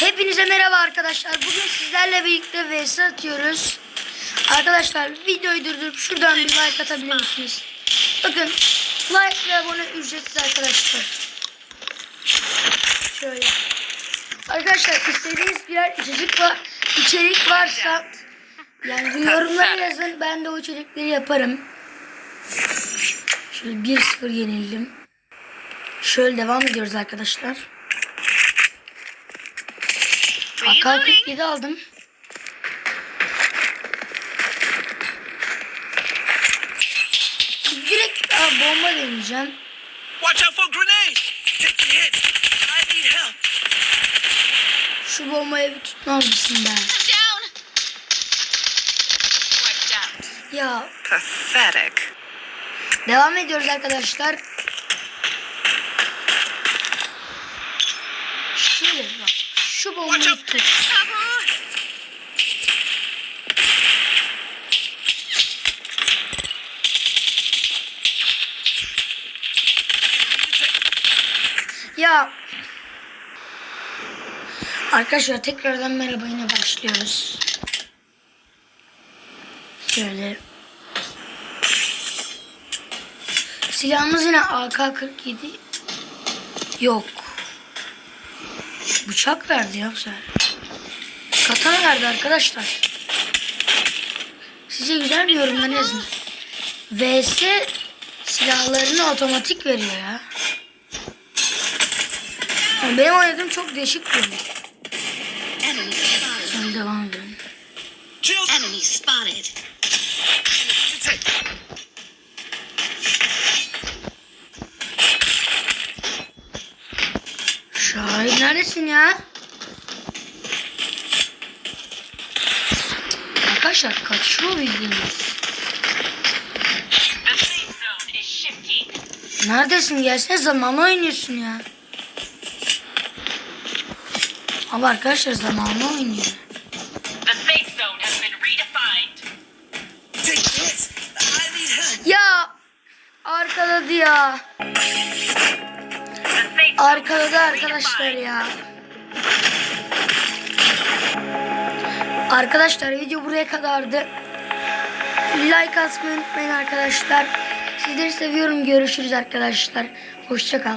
Hepinize merhaba arkadaşlar. Bugün sizlerle birlikte vs atıyoruz. Arkadaşlar videoyu durdurup şuradan bir like atabilir misiniz? Bakın like ve abone ücretsiz arkadaşlar. Şöyle. Arkadaşlar istediğiniz birer içecek var, içerik varsa yani yorumlara yazın. Ben de o içerikleri yaparım. Şöyle 1-0 yenildim. Şöyle devam ediyoruz arkadaşlar. AK-47 aldım. Direkt aa, bomba deneyeceğim. Watch out for grenade! Take a hit! I need help! Şu bombayı bir tutmaz mısın be? down. Wiped out. Ya Pathetic. devam ediyoruz arkadaşlar. Şöyle bak. Şu bombayı. Ya Arkadaşlar tekrardan merhaba yine başlıyoruz. Şöyle Silahımız yine AK-47 Yok Bıçak verdi ya bu sefer Katana verdi arkadaşlar Size güzel bir yorumlar yazın VS silahlarını otomatik veriyor ya yani benim oynadığım çok değişik bir oyun. Şimdi devam edelim. Enemy spotted. Şahin neredesin ya? Arkadaşlar kaçıyor bildiğiniz. Neredesin? Gelsene zamanla oynuyorsun ya. Ama arkadaşlar zamanla oynuyor. The safe zone Arkaladı arkadaşlar ya. Arkadaşlar video buraya kadardı. Like atmayı unutmayın arkadaşlar. Sizleri seviyorum. Görüşürüz arkadaşlar. Hoşçakal.